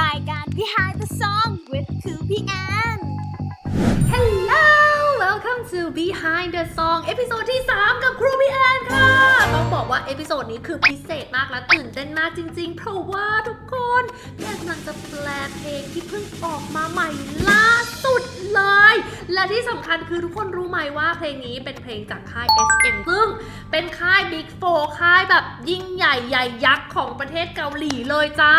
รายการ Behind the Song with คือพี่แอน Hello welcome to Behind the Song เอพิโซดที่ 3 กับครูพี่แอนค่ะ ต้องบอกว่าเอพิโซดนี้คือพิเศษมากและตื่นเต้นมากจริงๆ เพราะว่าทุกคนพี่แอนกำลังจะแปลเพลงที่เพิ่งออกมาใหม่ล่าสุดเลย และที่สำคัญคือทุกคนรู้ไหมว่าเพลงนี้เป็นเพลงจากค่าย SM ซึ่งเป็นค่าย Big 4ค่ายแบบยิ่งใหญ่ใหญ่ยักษ์ของประเทศเกาหลีเลยจ้า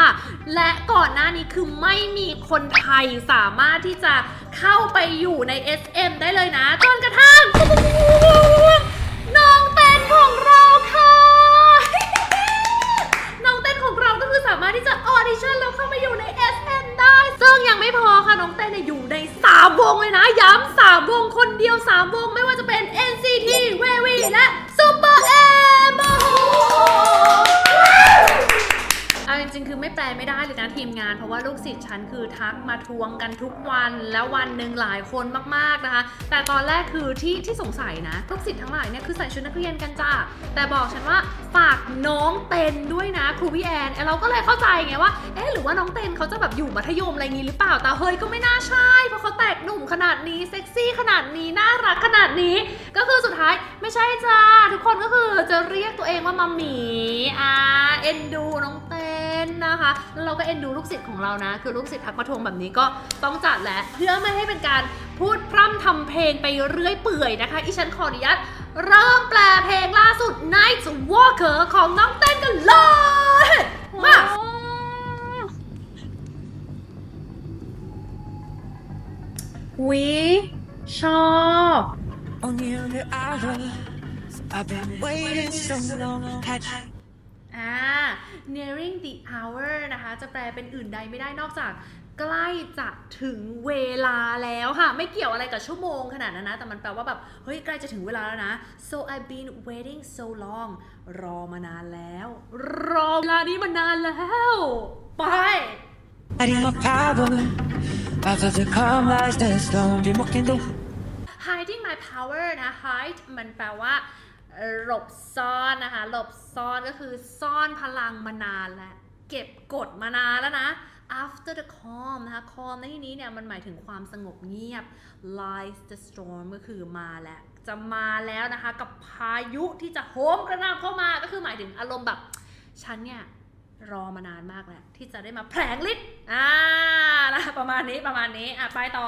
และก่อนหน้านี้คือไม่มีคนไทยสามารถที่จะเข้าไปอยู่ใน SM ได้เลยนะจนกระทั่งน้องเต้นของเราค่ะ น้องเต้นของเราก็คือสามารถที่จะออดิชั่นแล้วเข้ามาอยู่ใน SM ได้ ซึ่งยังไม่พอค่ะ น้องเต้นเนี่ยอยู่ใน 3 วงเลยนะ ย้ำ3วงคนเดียว 3 วงไม่ว่าจะเป็น NCT v v และ Super M โอ้โหเอา จริงๆคือไม่แปลไม่ได้เลยนะทีมงาน เพราะว่าลูกศิษย์ฉันคือทักมาทวงกันทุกวัน แล้ววันหนึ่งหลายคนมากๆนะคะ แต่ตอนแรกคือที่ที่สงสัยนะลูกศิษย์ทั้งหลายเนี่ยคือใส่ชุดนักเรียนกันจ้าแต่บอกฉันว่าฝากน้องเต็นด้วยนะครูพี่แอนเอ้ยเราก็เลยเข้าใจไงว่าเอ๊ะหรือว่าน้องเต็นเขาจะแบบอยู่มัธยมอะไรงี้หรือเปล่าแต่เฮ้ยก็ไม่น่าใช่เพราะเขาแตกหนุ่มขนาดนี้เซ็กซี่ขนาดนี้น่ารักขนาดนี้ ก็คือสุดท้ายไม่ใช่จ้าทุกคนก็คือจะเรียกตัวเองว่ามัมมี่อ่าเอ็นดูน้องเต้ นนะคะ แล้วเราก็เอ็นดูลูกศิษย์ของเรานะ คือลูกศิษย์ทักมาทวงแบบนี้ก็ต้องจัดแหละเพื่อไม่ให้เป็นการพูดพร่ำทำเพลงไปเรื่อยเปื่อยนะคะอีฉันขออนุญาตเริ่มแปลเพลงล่าสุด Night Walker ของน้องเต้นกันเลยมาวิชอบ Only on the hour. I've been waiting so long. Had อ่า nearing the hour นะคะ จะแปลเป็นอื่นใดไม่ได้นอกจากใกล้จะถึงเวลาแล้วค่ะ ไม่เกี่ยวอะไรกับชั่วโมงขนาดนั้นนะ แต่มันแปลว่าแบบ เฮ้ย ใกล้จะถึงเวลาแล้วนะ so I've been waiting so long รอมานานแล้ว รอเวลานี้มานานแล้ว ไป hiding my power. After the calm lies the storm. Been walking the hiding my power นะ hide มันแปลว่าเอ่อ หลบซ่อนนะคะ หลบซ่อนก็คือซ่อนพลังมานานแล้ว เก็บกดมานานแล้วนะ after the calm นะคะ calm ในที่นี้เนี่ยมันหมายถึงความสงบเงียบ lies the storm ก็คือมาแล้ว จะมาแล้วนะคะ กับพายุที่จะโหมกระหน่ำเข้ามาก็คือหมายถึงอารมณ์แบบฉันเนี่ยรอมานานมากแล้วที่จะได้มาแผลงฤทธิ์อ่านะประมาณนี้ประมาณนี้อะไปต่อ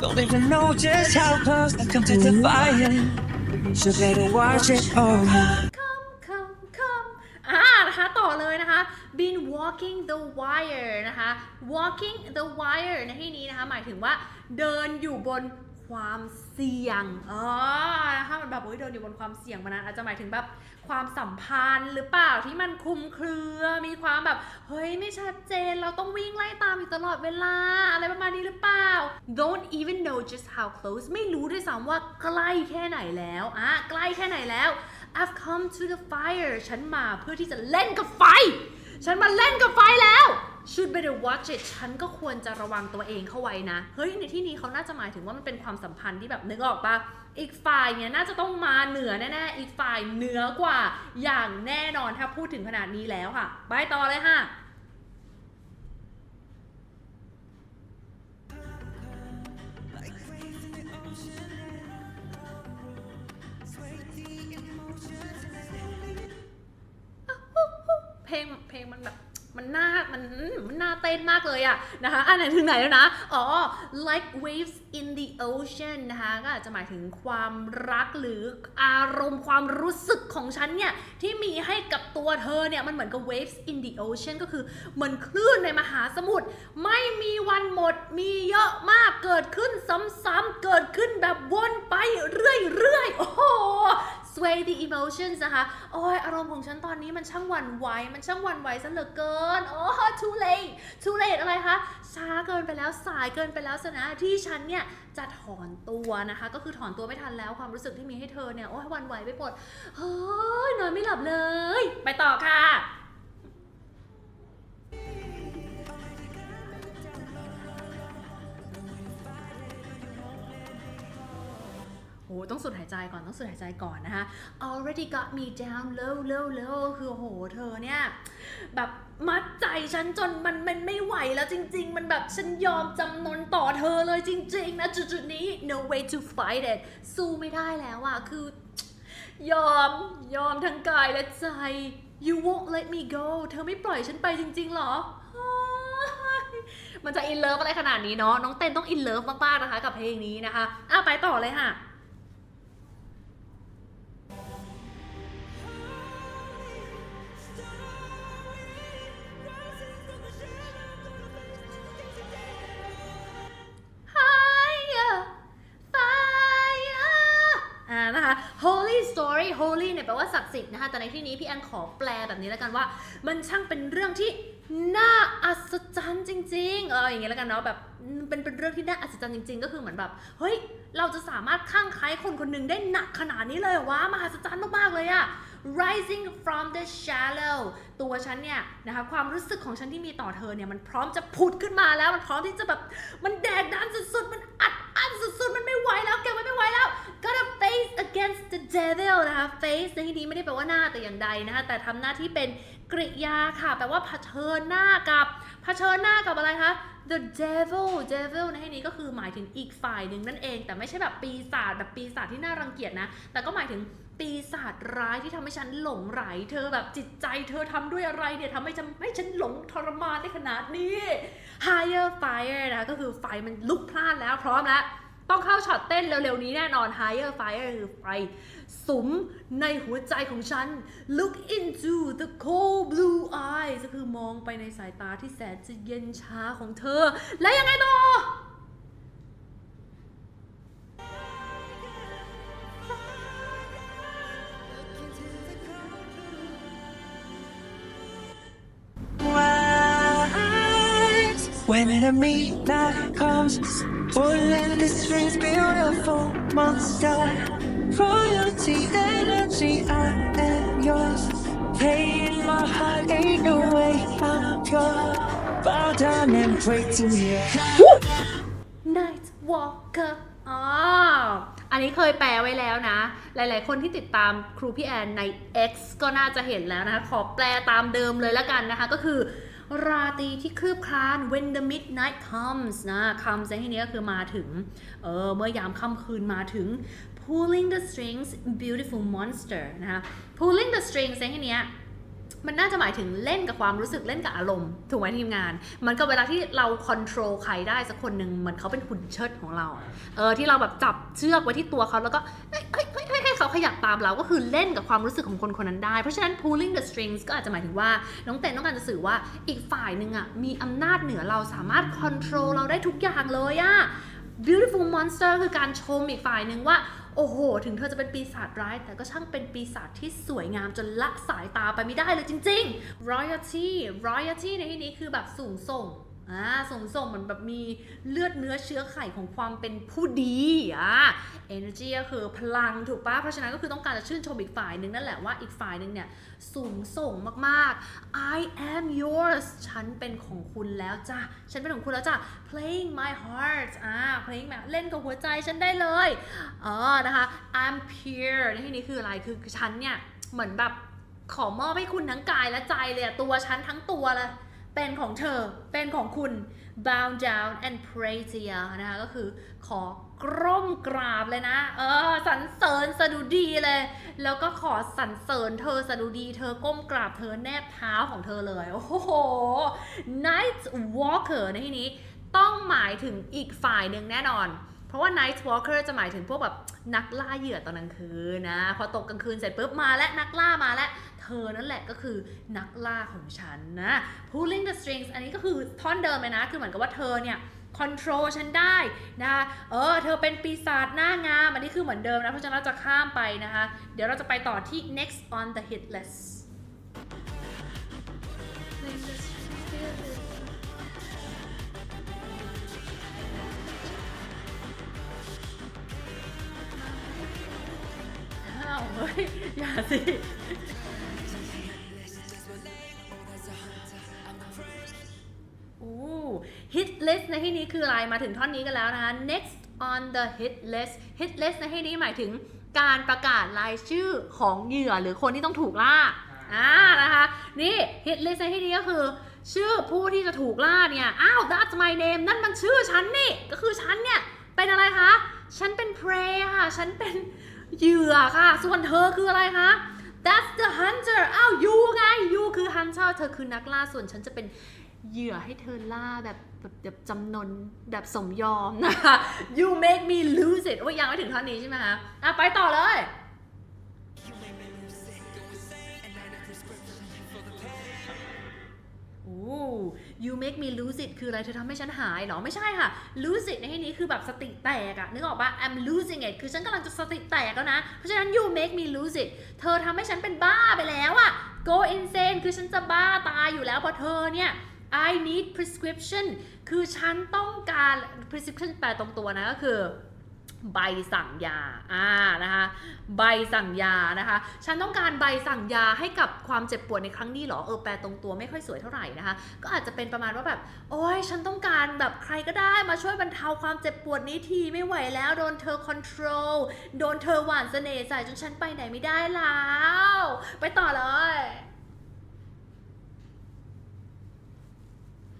Don't even know just how close I come to the fire. So better watch it or not. Come, come, come. อ่านะคะ ต่อเลยนะคะ been walking the wire นะคะ walking the wire ในที่นี้นะคะ หมายถึงว่าเดินอยู่บน ความเสี่ยงอ๋อถ้ามันแบบโอ้ยเดินอยู่บนความเสี่ยงมานานอาจจะหมายถึงแบบความสัมพันธ์หรือเปล่าที่มันคลุมเครือ มีความแบบ เฮ้ย ไม่ชัดเจน เราต้องวิ่งไล่ตามอยู่ตลอดเวลา อะไรประมาณนี้หรือเปล่า don't even know just how close ไม่รู้ด้วยซ้ำว่าใกล้แค่ไหนแล้วอะใกล้แค่ไหนแล้ว I've come to the fire ฉันมาเพื่อที่จะเล่นกับไฟ ฉันมาเล่นกับไฟแล้ว should better watch it ฉันก็ควรจะระวังตัวเองเข้าไว้นะ เฮ้ย ในที่นี้เขาน่าจะหมายถึงว่ามันเป็นความสัมพันธ์ที่แบบนึกออกปะอีกฝ่ายเนี่ยน่าจะต้องมาเหนือแน่ๆ อีกฝ่ายเหนือกว่าอย่างแน่นอนถ้าพูดถึงขนาดนี้แล้วค่ะ ไปต่อเลยค่ะ มันน่ามันมันน่าเต้นมากเลยอะนะคะอันไหนถึงไหนแล้วนะ อ๋อ like waves in the ocean นะคะก็อาจจะหมายถึงความรักหรืออารมณ์ความรู้สึกของฉันเนี่ย ที่มีให้กับตัวเธอเนี่ย มันเหมือนกับ waves in the ocean ก็คือเหมือนคลื่นในมหาสมุทรไม่มีวันหมดมีเยอะมากเกิดขึ้นซ้ำๆเกิดขึ้นแบบวนไปเรื่อยๆโอ้โห sway the emotions นะคะ โอ้ยอารมณ์ของฉันตอนนี้มันช่างหวั่นไหว มันช่างหวั่นไหวซะเหลือเกิน โอ้ too late too late อะไรคะ ช้าเกินไปแล้ว สายเกินไปแล้วสนะที่ฉันเนี่ยจะถอนตัวนะคะ ก็คือถอนตัวไม่ทันแล้วความรู้สึกที่มีให้เธอเนี่ย โอ้ยหวันไหวไปหมด เฮ้ย นอนไม่หลับเลย ไปต่อค่ะ ต้องสูดหายใจก่อนต้องสูดหายใจก่อนนะคะ already got me down low low low คือโหเธอเนี่ยแบบมัดใจฉันจนมันมันไม่ไหวแล้วจริง ๆ มันแบบฉันยอมจำนนต่อเธอเลยจริง ๆ นะจุดๆนี้ no way to fight it สู้ไม่ได้แล้วอะคือยอมยอมทั้งกายและใจ you won't let me go เธอไม่ปล่อยฉันไปจริง ๆ หรอมันจะอินเลิฟอะไรขนาดนี้เนาะน้องเต้นต้องอินเลิฟมากๆนะคะ กับเพลงนี้นะคะอะไปต่อเลยค่ะ เนี่ยแปลว่าศักดิ์สิทธิ์นะคะ แต่ในที่นี้พี่แอนขอแปลแบบนี้แล้วกันว่า มันช่างเป็นเรื่องที่น่าอัศจรรย์จริง ๆ เอออย่างเงี้ยแล้วกันเนาะแบบเป็นเป็นเรื่องที่น่าอัศจรรย์จริง ๆ ก็คือเหมือนแบบเฮ้ยเราจะสามารถข้างใครคนคนหนึ่งได้หนักขนาดนี้เลยเหรอวะมหัศจรรย์มากๆเลยอะ rising from the shallow ตัวฉันเนี่ยนะคะความรู้สึกของฉันที่มีต่อเธอเนี่ยมันพร้อมจะผุดขึ้นมาแล้วมันพร้อมที่จะแบบมันแดกดันสุดๆมันอัดอั้นสุดๆมันไม่ไหวแล้วแกมันไม่ไหวแล้ว gotta face against the devil นะคะ face ในที่นี้ไม่ได้แปลว่าหน้าแต่อย่างใดนะคะแต่ทำหน้าที่เป็นกริยาค่ะ แปลว่าเผชิญหน้ากับเผชิญหน้ากับอะไรคะ the devil devil ในที่นี้ก็คือหมายถึงอีกฝ่ายหนึ่งนั่นเอง แต่ไม่ใช่แบบปีศาจแบบปีศาจที่น่ารังเกียจนะ แต่ก็หมายถึง ปีศาจร้ายที่ทำให้ฉันหลงไหลเธอแบบจิตใจเธอทำด้วยอะไรเนี่ยทำให้ฉันให้ฉันหลงทรมานได้ขนาดนี้ higher fire นะก็คือไฟมันลุกพล่านแล้วพร้อมแล้ว ต้องเข้าช็อตเต้นเร็วๆนี้แน่นอน higher fire คือไฟสุมในหัวใจของฉัน look into the cold blue eyes ก็คือมองไปในสายตาที่แสนจะเย็นชาของเธอ และยังไงต่อ when the midnight comes, pulling the strings, beautiful monster. Royalty, energy, I am yours. Playing my heart, ain't no way I'm yours. Bow down and pray to you. Night Walker อ๋อ อันนี้เคยแปลไว้แล้วนะ หลายๆ คนที่ติดตามครูพี่แอนใน X ก็น่าจะเห็นแล้วนะคะ ขอแปลตามเดิมเลยแล้วกันนะคะ ก็คือ ราตรีที่คืบคลาน when the midnight comes นะ comes ในที่นี้ก็คือมาถึง เออ เมื่อยามค่ำคืนมาถึง pulling the strings beautiful monster นะคะ pulling the strings ในที่นี้มันน่าจะหมายถึงเล่นกับความรู้สึกเล่นกับอารมณ์ ถูกไหมทีมงาน มันก็เวลาที่เราค o n t r o l ใครได้สักคนหนึ่งเหมือนเขาเป็นหุ่นเชิดของเรา เออที่เราแบบจับเชือกไว้ที่ตัวเขาแล้วก็เฮ้ย ขยับตามเราก็คือเล่นกับความรู้สึกของคนคนนั้นได้ เพราะฉะนั้น pulling the strings ก็อาจจะหมายถึงว่า น้องเต้นต้องการจะสื่อว่าอีกฝ่ายหนึ่งอะมีอำนาจเหนือเราสามารถ control เราได้ทุกอย่างเลยอะ beautiful monster คือการชมอีกฝ่ายหนึ่งว่าโอ้โห ถึงเธอจะเป็นปีศาจร้าย แต่ก็ช่างเป็นปีศาจที่สวยงามจนละสายตาไปไม่ได้เลยจริง ๆ royalty royalty ในที่นี้คือแบบสูงส่ง อ่าสูงส่งเหมือนแบบมีเลือดเนื้อเชื้อไขของความเป็นผู้ดีอ่า energy ก็คือพลังถูกปะเพราะฉะนั้นก็คือต้องการจะชื่นชมอีกฝ่ายหนึ่งนั่นแหละว่าอีกฝ่ายหนึ่งเนี่ยสูงส่งมากๆ I am yours ฉันเป็นของคุณแล้วจ้ะฉันเป็นของคุณแล้วจ้ะ playing my heart อ่า playing แบบเล่นกับหัวใจฉันได้เลยเออนะคะ I'm pure ในที่นี้คืออะไรคือฉันเนี่ยเหมือนแบบขอมอบให้คุณทั้งกายและใจเลยอะตัวฉันทั้งตัวเลย เป็นของเธอ เป็นของคุณ bow down and pray to you นะคะก็คือขอกร่มกราบเลยนะ เออสรรเสริญสดุดีเลย แล้วก็ขอสรรเสริญเธอสดุดี เธอก้มกราบเธอแนบเท้าของเธอเลย โอ้โห night walker ในที่นี้ต้องหมายถึงอีกฝ่ายหนึ่งแน่นอน เพราะว่า night walker จะหมายถึงพวกแบบนักล่าเหยื่อตอนกลางคืนนะ พอตกกลางคืนเสร็จปุ๊บมาและนักล่ามาและเธอนั่นแหละก็คือนักล่าของฉันนะ pulling the strings อันนี้ก็คือท่อนเดิมเลยนะ คือเหมือนกับว่าเธอเนี่ย control ฉันได้นะคะเออเธอเป็นปีศาจหน้างาม อันนี้คือเหมือนเดิมนะ เพราะฉะนั้นเราจะข้ามไปนะคะ เดี๋ยวเราจะไปต่อที่ next on the hit list าวเฮ้ย อย่าสิ โอ้ hit list ในที่นี้คืออะไร มาถึงท่อนนี้กันแล้วนะคะ next on the hit list hit list ในที่นี้หมายถึงการประกาศรายชื่อของเหยื่อหรือคนที่ต้องถูกล่า อ่า นะคะ นี่ฮิตลิสต์ในที่นี้ก็คือ ชื่อผู้ที่จะถูกล่าเนี่ย อ้าว that's my name นั่นมันชื่อฉันนี่ ก็คือฉันเนี่ย เป็นอะไรคะ ฉันเป็น prey ค่ะ ฉันเป็น เหยื่อค่ะ ส่วนเธอคืออะไรคะ that's the hunter อ้าว you ไง you คือ hunter เธอคือนักล่า ส่วนฉันจะเป็นเหยื่อให้เธอล่าแบบแบบแบบจำนนแบบสมยอมนะคะ you make me lose it ว่ายยังไม่ถึงท่อนนี้ใช่ไหมคะอะไปต่อเลย you make me lose it คืออะไรเธอทำให้ฉันหายเหรอ ไม่ใช่ค่ะ lose it ในที่นี้คือแบบสติแตกอะนึกออกปะ I'm losing it คือฉันกำลังจะสติแตกแล้วนะ เพราะฉะนั้น you make me lose it เธอทำให้ฉันเป็นบ้าไปแล้วอะ go insane คือฉันจะบ้าตายอยู่แล้วเพราะเธอเนี่ย I need prescription คือฉันต้องการ prescription แปลตรงตัวนะก็คือ ใบสั่งยา อ่า นะคะ ใบสั่งยา นะคะ ฉันต้องการใบสั่งยาให้กับความเจ็บปวดในครั้งนี้เหรอ เออ แปลตรงตัวไม่ค่อยสวยเท่าไหร่นะคะ ก็อาจจะเป็นประมาณว่าแบบ โอ้ย ฉันต้องการแบบใครก็ได้มาช่วยบรรเทาความเจ็บปวดนี้ทีไม่ไหวแล้วโดนเธอ control โดนเธอหวานเสน่ห์ใส่จนฉันไปไหนไม่ได้แล้ว ไปต่อเลย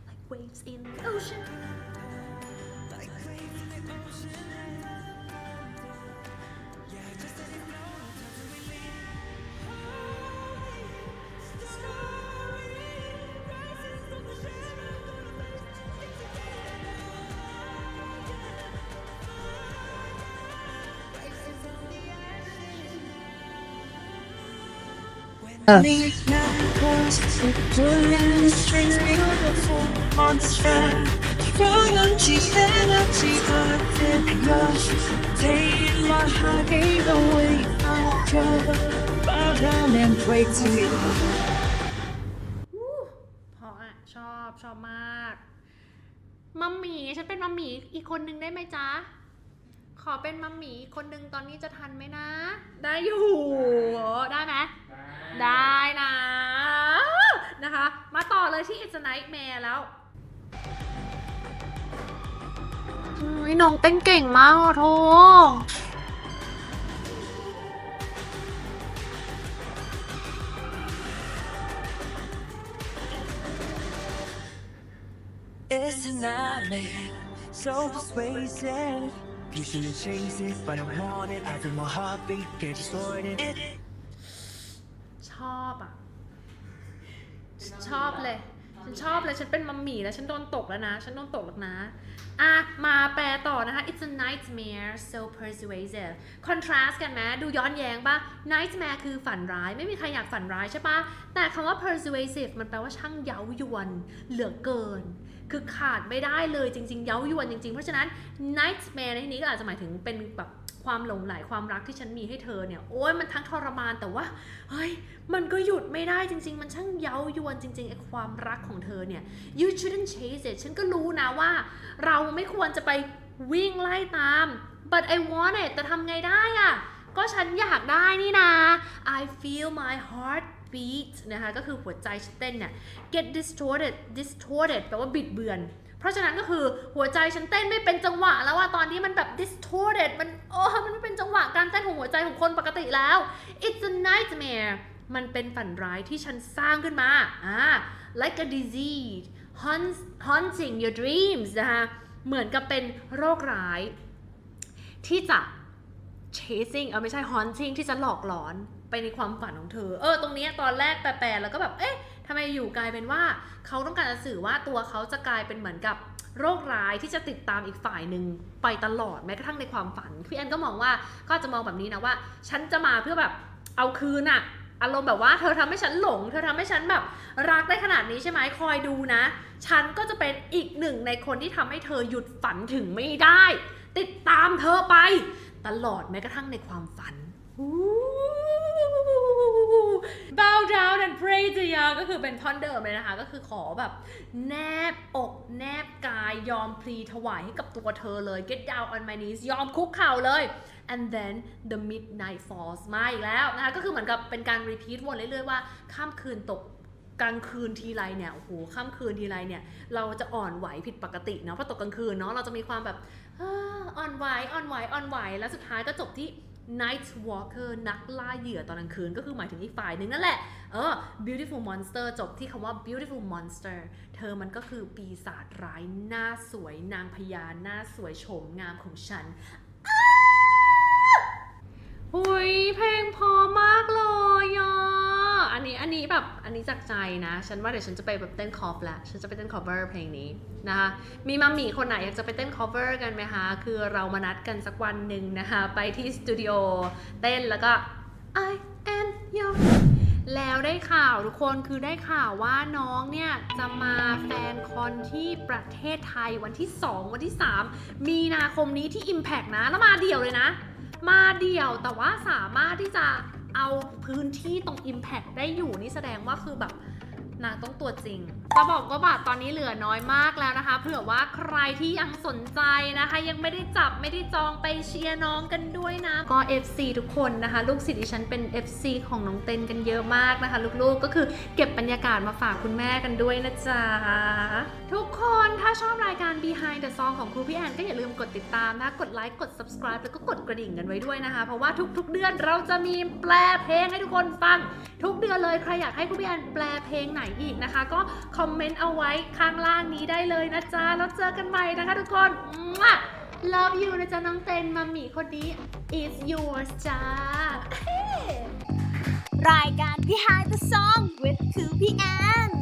like waves in the ocean to you. อู้เพราะอะชอบชอบมาก มัมหมี่ฉันเป็นมัมหมี่อีกคนนึงได้ไหมจ๊ะ ขอเป็นมัมหมี่อีกคนนึงตอนนี้จะทันไหมนะ ได้อยู่ ได้ไหม ได้ นะนะคะ มาต่อเลยที่ It's a Nightmare แล้วอุ๊ยน้องเต้นเก่งมากอะโท It's a nightmare, so persuasive. You shouldn't chase it, but I want it. I feel my heartbeat get distorted. It ชอบอะ ชอบเลย ฉัน ชอบเลยฉันเป็นมัมมี่แล้วฉันโดนตกแล้วนะ ฉันโดนตกแล้วนะ อะ มาแปลต่อนะคะ it's a nightmare so persuasive contrast กันไหมดูย้อนแย้งปะ nightmare คือฝันร้าย ไม่มีใครอยากฝันร้ายใช่ปะแต่คำว่า persuasive มันแปลว่าช่างเย้ายวน เหลือเกิน คือขาดไม่ได้เลยจริง ๆ เย้ายวนจริง ๆ เพราะฉะนั้น nightmare ในที่นี้ก็อาจจะหมายถึงเป็นแบบ ความหลงใหลความรักที่ฉันมีให้เธอเนี่ยโอ้ยมันทั้งทรมานแต่ว่าเฮ้ยมันก็หยุดไม่ได้จริง ๆ มันช่างเย้ายวนจริงๆไอ้ความรักของเธอเนี่ย you shouldn't chase it ฉันก็รู้นะว่า เราไม่ควรจะไปวิ่งไล่ตาม but I want it แต่ทำไงได้อะก็ฉันอยากได้นี่นะ I feel my heart beat นะคะก็คือหัวใจฉันเต้นเนี่ย get distorted distorted แปลว่าบิดเบือน เพราะฉะนั้นก็คือหัวใจฉันเต้นไม่เป็นจังหวะแล้วว่าตอนนี้มันแบบ distorted มันโอ้มันไม่เป็นจังหวะการเต้นของหัวใจของคนปกติแล้ว it's a nightmare มันเป็นฝันร้ายที่ฉันสร้างขึ้นมาอ่า like a disease haunting your dreams นะคะเหมือนกับเป็นโรคร้าย ที่จะ chasing เออไม่ใช่ haunting ที่จะหลอกหลอน ในความฝันของเธอ เออ ตรงนี้ตอนแรกแปลๆแล้วก็แบบ เอ๊ะทำไมอยู่กลายเป็นว่าเขาต้องการจะสื่อว่าตัวเขาจะกลายเป็นเหมือนกับโรคร้ายที่จะติดตามอีกฝ่ายหนึ่งไปตลอดแม้กระทั่งในความฝันพี่แอนก็มองว่าก็จจะมองแบบนี้นะว่า ฉันจะมาเพื่อแบบเอาคืนอะอารมณ์แบบว่าเธอทำให้ฉันหลง เธอทำให้ฉันแบบรักได้ขนาดนี้ใช่ไหมคอยดูนะ ฉันก็จะเป็นอีกหนึ่งในคนที่ทำให้เธอหยุดฝันถึงไม่ได้ ติดตามเธอไป ตลอดแม้กระทั่งในความฝัน bow down and pray to ya ก็คือเป็นท่อนเดิมเลยนะคะ ก็คือขอแบบแนบอกแนบกายยอมพลีถวายให้กับตัวเธอเลย get down on my knees ยอมคุกเข่าเลย and then the midnight falls มาอีกแล้วนะคะ ก็คือเหมือนกับเป็นการ repeat วนเรื่อยๆว่าข้ามคืนตกกลางคืนทีไรเนี่ยโอ้โหข้ามคืนทีไรเนี่ย เราจะอ่อนไหวผิดปกติเนาะเพราะตกกลางคืนเนาะเราจะมีความแบบอ่อนไหวอ่อนไหวอ่อนไหวแล้วสุดท้ายก็จบที่ Night Walker นักล่าเหยื่อตอนกลางคืน ก็คือหมายถึงอีกฝ่ายหนึ่งนั่นแหละ เออ Beautiful Monster จบที่คำว่า Beautiful Monster เธอมันก็คือปีศาจร้ายหน้าสวยนางพญาหน้าสวยโฉมงามของฉันหุยเพลงพอมากเลยอะ อันนี้อันนี้แบบอันนี้จากใจนะ ฉันว่าเดี๋ยวฉันจะไปแบบเต้นคอฟละฉันจะไปเต้น cover เพลงนี้นะคะมีมัมมี่คนไหนอยากจะไปเต้น cover กันไหมคะคือเรามานัดกันสักวันหนึ่งนะคะไปที่สตูดิโอเต้นแล้วก็ I am your แล้วได้ข่าวทุกคนคือได้ข่าวว่าน้องเนี่ย จะมาแฟนคอนที่ประเทศไทยวันที่ 2 วันที่ 3 มีนาคมนี้ที่ Impact นะ แล้วมาเดี่ยวเลยนะ มาเดี่ยวแต่ว่าสามารถที่จะ เอาพื้นที่ตรง Impact ได้อยู่นี่แสดงว่าคือแบบ นางต้องตัวจริงจะบอกก็บัตรตอนนี้เหลือน้อยมากแล้วนะคะ เผื่อว่าใครที่ยังสนใจนะคะ ยังไม่ได้จับไม่ได้จองไปเชียร์น้องกันด้วยนะ ก็ FC ทุกคนนะคะ ลูกศิษย์ดิฉันเป็น FC ของน้องเต้นกันเยอะมากนะคะ ลูกๆก็คือเก็บบรรยากาศมาฝากคุณแม่กันด้วยนะจ๊ะ ทุกคนถ้าชอบรายการ Behind the Song ของครูพี่แอนก็อย่าลืมกดติดตามนะกดไลค์กด subscribe แล้วก็กดกระดิ่งกันไว้ด้วยนะคะ เพราะว่าทุก ๆ เดือนเราจะมีแปลเพลงให้ทุกคนฟัง ทุกเดือนเลยใครอยากให้ครูพี่แอนแปลเพลงไหนอีกนะคะ ก็คอมเมนต์เอาไว้ข้างล่างนี้ได้เลยนะจ๊ะ แล้วเจอกันใหม่นะคะทุกคน love you นะจ๊ะน้องเต้นมัมมี่คนนี้ is yours จ้ารายการ Behind the Song with คือพี่แอน